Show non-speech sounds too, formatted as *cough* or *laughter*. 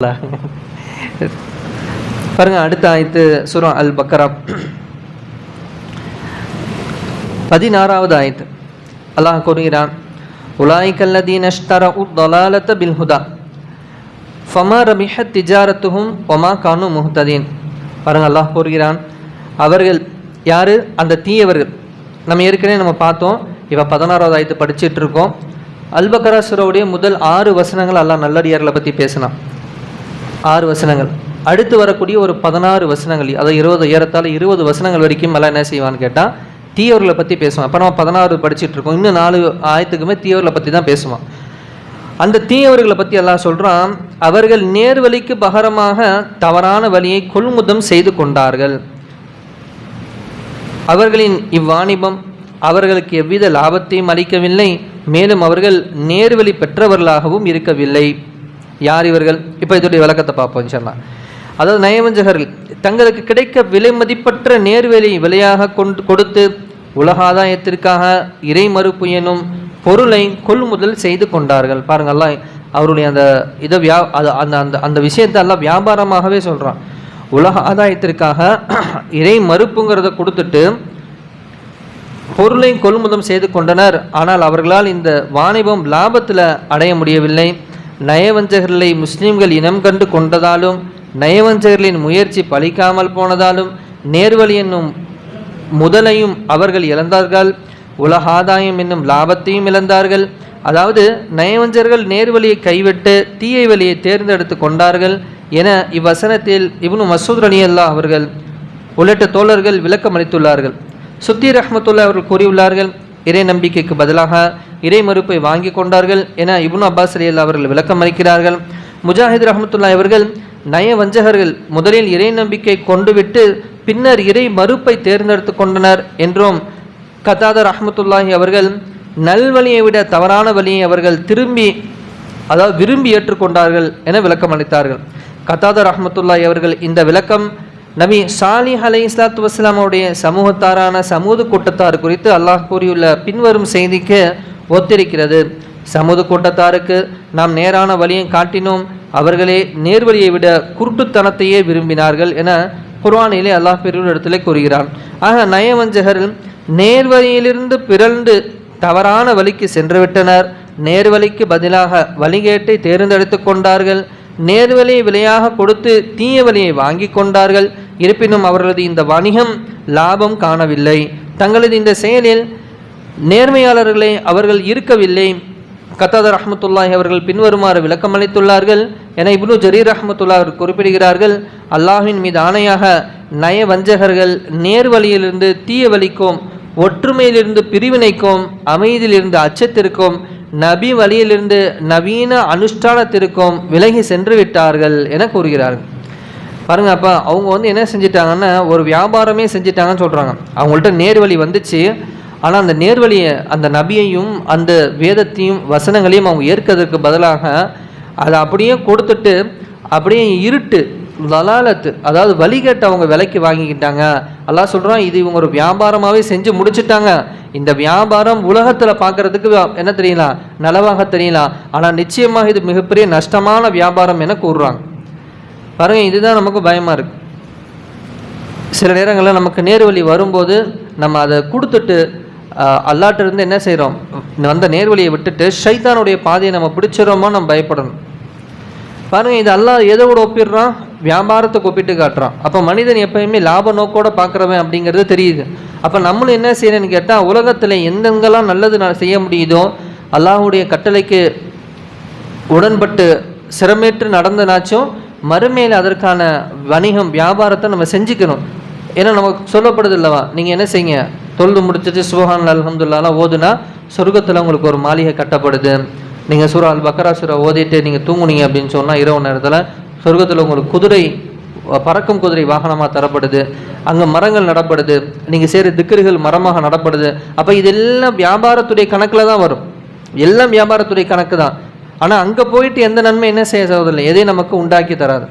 *laughs* பாருங்க அடுத்த ஆயத்து சுரம் அல் பக்கரா பதினாறாவது ஆயத்து. அல்லாஹ் கூறுகிறான் உலாய்கல்லதீன் அஷ்தர பில் ஹுதா ஃபமா ரபிஹத் திஜாரத்துஹும் ஒமா கானு முஹ்ததீன். பாருங்க அல்லாஹ் கூறுகிறான் அவர்கள் யாரு? அந்த தீயவர்கள். நம்ம ஏற்கனவே நம்ம பார்த்தோம் இவ பதினாறாவது ஆயத்து படிச்சிட்டு இருக்கோம். அல்பக்கரா சுரவுடைய முதல் ஆறு வசனங்கள் அல்லாஹ் நல்லடியார்களை பற்றி பேசினான். ஆறு வசனங்கள். அடுத்து வரக்கூடிய ஒரு பதினாறு வசனங்கள் அதாவது இருபது ஏறத்தால் இருபது வசனங்கள் வரைக்கும் எல்லாம் என்ன செய்வான்னு கேட்டால் தீயவர்களை பற்றி பேசுவான். அப்போ நம்ம பதினாறு படிச்சுட்டு இருக்கோம். இன்னும் நாலு ஆயத்துக்குமே தீயவர்களை பற்றி தான் பேசுவான். அந்த தீயவர்களை பற்றி எல்லாம் சொல்கிறான் அவர்கள் நேர்வழிக்கு பகரமாக தவறான வழியை கொள்முதம் செய்து கொண்டார்கள். அவர்களின் இவ்வாணிபம் அவர்களுக்கு எவ்வித லாபத்தையும் அளிக்கவில்லை மேலும் அவர்கள் நேர்வழி பெற்றவர்களாகவும் இருக்கவில்லை. யார் இவர்கள்? இப்போ இதோடைய விளக்கத்தை பார்ப்போம் சொல்லலாம் அதாவது நயவஞ்சகர்கள் தங்களுக்கு கிடைக்க விலை மதிப்பற்ற நேர்வேலை விலையாக கொண்டு கொடுத்து உலக ஆதாயத்திற்காக இறை மறுப்பு எனும் பொருளை கொள்முதல் செய்து கொண்டார்கள். பாருங்கள்லாம் அவருடைய அந்த இதை வியா அது அந்த அந்த அந்த விஷயத்தை எல்லாம் வியாபாரமாகவே சொல்கிறான் உலக ஆதாயத்திற்காக *clears throat* இறை மறுப்புங்கிறத கொடுத்துட்டு பொருளை கொள்முதல் செய்து கொண்டனர். ஆனால் அவர்களால் இந்த வாணிபம் லாபத்தில் அடைய முடியவில்லை. நயவஞ்சகர்களை முஸ்லீம்கள் இனம் கண்டு கொண்டதாலும் நயவஞ்சகர்களின் முயற்சி பலிக்காமல் போனதாலும் நேர்வழி என்னும் முதலையும் அவர்கள் இழந்தார்கள். உலக ஆதாயம் என்னும் லாபத்தையும் இழந்தார்கள். அதாவது நயவஞ்சர்கள் நேர்வழியை கைவிட்டு தீயை வழியை தேர்ந்தெடுத்து கொண்டார்கள் என இவ்வசனத்தில் இப்னு மசூத் அலி அல்லா அவர்கள் உள்ளிட்ட தோழர்கள் விளக்கம் அளித்துள்ளார்கள் சுத்தி ரஹமத்துல்லா அவர்கள் கூறியுள்ளார்கள் இறை நம்பிக்கைக்கு பதிலாக இறை மறுப்பை வாங்கி கொண்டார்கள் என இப்னு அப்பாஸ் அலி அல்லா அவர்கள் விளக்கம் அளிக்கிறார்கள். முஜாஹித் ரஹமத்துல்லா அவர்கள் நய வஞ்சகர்கள் முதலில் இறை நம்பிக்கை கொண்டுவிட்டு பின்னர் இறை மறுப்பை தேர்ந்தெடுத்து கொண்டனர் என்றும் கதாதர் ரஹமத்துல்லாஹி அவர்கள் நல்வழியை விட தவறான வழியை அவர்கள் திரும்பி அதாவது விரும்பி ஏற்றுக்கொண்டார்கள் என விளக்கம் அளித்தார்கள். கத்தாதர் ரஹமத்துல்லாஹி அவர்கள் இந்த விளக்கம் நபி சாலி அலை இஸ்லாத்து வஸ்லாமுடைய சமூகத்தாரான சமூக கூட்டத்தார் குறித்து அல்லாஹ் கூறியுள்ள பின்வரும் செய்திக்கு ஒத்திருக்கிறது. சமூக கூட்டத்தாருக்கு நாம் நேரான வழியை காட்டினோம். அவர்களே நேர்வழியை விட குருட்டுத்தனத்தையே விரும்பினார்கள் என குர்வானிலே அல்லாஹ் பெரிய இடத்துல கூறுகிறான். ஆக நயவஞ்சகர்கள் நேர்வழியிலிருந்து பிறந்து தவறான வழிக்கு சென்றுவிட்டனர். நேர்வழிக்கு பதிலாக வழிகேட்டை தேர்ந்தெடுத்து கொண்டார்கள். நேர்வழியை விலையாக கொடுத்து தீய வழியை வாங்கி கொண்டார்கள். இருப்பினும் அவர்களது இந்த வணிகம் லாபம் காணவில்லை. தங்களது இந்த செயலில் நேர்மையாளர்களை அவர்கள் இருக்கவில்லை. கத்தாதர் அஹமத்துல்லாஹி அவர்கள் பின்வருமாறு விளக்கம் அளித்துள்ளார்கள். என இப்னு ஜரீர் அஹமத்துல்லா அவர் குறிப்பிடுகிறார்கள் அல்லாஹின் மீது ஆணையாக நய வஞ்சகர்கள் நேர் வழியிலிருந்து தீய வழிக்கும் ஒற்றுமையிலிருந்து பிரிவினைக்கும் அமைதியிலிருந்து அச்சத்திற்கும் நபி வழியிலிருந்து நவீன அனுஷ்டானத்திற்கும் விலகி சென்று விட்டார்கள் என கூறுகிறார்கள். பாருங்க அப்போ அவங்க வந்து என்ன செஞ்சிட்டாங்கன்னா ஒரு வியாபாரமே செஞ்சிட்டாங்கன்னு சொல்கிறாங்க அவங்கள்ட்ட நேர்வழி வந்துச்சு. ஆனால் அந்த நேர்வழியை அந்த நபியையும் அந்த வேதத்தையும் வசனங்களையும் அவங்க ஏற்கிறதுக்கு பதிலாக அதை அப்படியே கொடுத்துட்டு அப்படியே இருட்டு லலாலத்து அதாவது வழிகட்டு அவங்க விலைக்கு வாங்கிக்கிட்டாங்க. எல்லாம் சொல்கிறான் இது இவங்க ஒரு வியாபாரமாகவே செஞ்சு முடிச்சுட்டாங்க. இந்த வியாபாரம் உலகத்தில் பார்க்குறதுக்கு என்ன தெரியலாம் நலவாக தெரியலாம் ஆனால் நிச்சயமாக இது மிகப்பெரிய நஷ்டமான வியாபாரம் என கூறுறாங்க. பாருங்கள் இதுதான் நமக்கு பயமாக இருக்குது சில நேரங்களில் நமக்கு நேர்வழி வரும்போது நம்ம அதை கொடுத்துட்டு அல்லாட்டிருந்து என்ன செய்கிறோம் வந்த நேர்வழியை விட்டுட்டு ஷைத்தானுடைய பாதையை நம்ம பிடிச்சிடறோமோ நம்ம பயப்படணும். பாருங்கள் இது அல்லாஹ் எதோட ஒப்பிடுறான்? வியாபாரத்தை ஒப்பிட்டு காட்டுறான். அப்போ மனிதன் எப்பயுமே லாப நோக்கோட பார்க்குறவன் அப்படிங்கிறது தெரியுது. அப்போ நம்மளும் என்ன செய்யணும்னு கேட்டால் உலகத்தில் எந்தெங்கெல்லாம் நல்லது நான் செய்ய முடியுதோ அல்லாஹுடைய கட்டளைக்கு உடன்பட்டு சிரமேற்று நடந்தனாச்சும் மறுமையில் அதற்கான வணிகம் வியாபாரத்தை நம்ம செஞ்சுக்கணும். ஏன்னா நமக்கு சொல்லப்படுது இல்லவா நீங்கள் என்ன செய்யுங்க? தொழுது முடிச்சிட்டு சுபஹான் அலமதுல்லாலாம் ஓதுனா சொர்க்கத்தில் உங்களுக்கு ஒரு மாளிகை கட்டப்படுது. நீங்கள் சூரா அல் பக்கரா சூரா ஓதிட்டு நீங்கள் தூங்குனீங்க அப்படின்னு சொன்னால் இரவு நேரத்தில் சொர்க்கத்தில் உங்களுக்கு குதிரை பறக்கும் குதிரை வாகனமாக தரப்படுது. அங்கே மரங்கள் நடப்படுது. நீங்கள் சேர திக்கர்கள் மரமாக நடப்படுது. அப்போ இதெல்லாம் வியாபாரத்துடைய கணக்கில் தான் வரும். எல்லாம் வியாபாரத்துடைய கணக்கு தான். ஆனால் அங்கே போயிட்டு எந்த நன்மை என்ன செய்ய சகோதரில் எதையும் நமக்கு உண்டாக்கி தராது.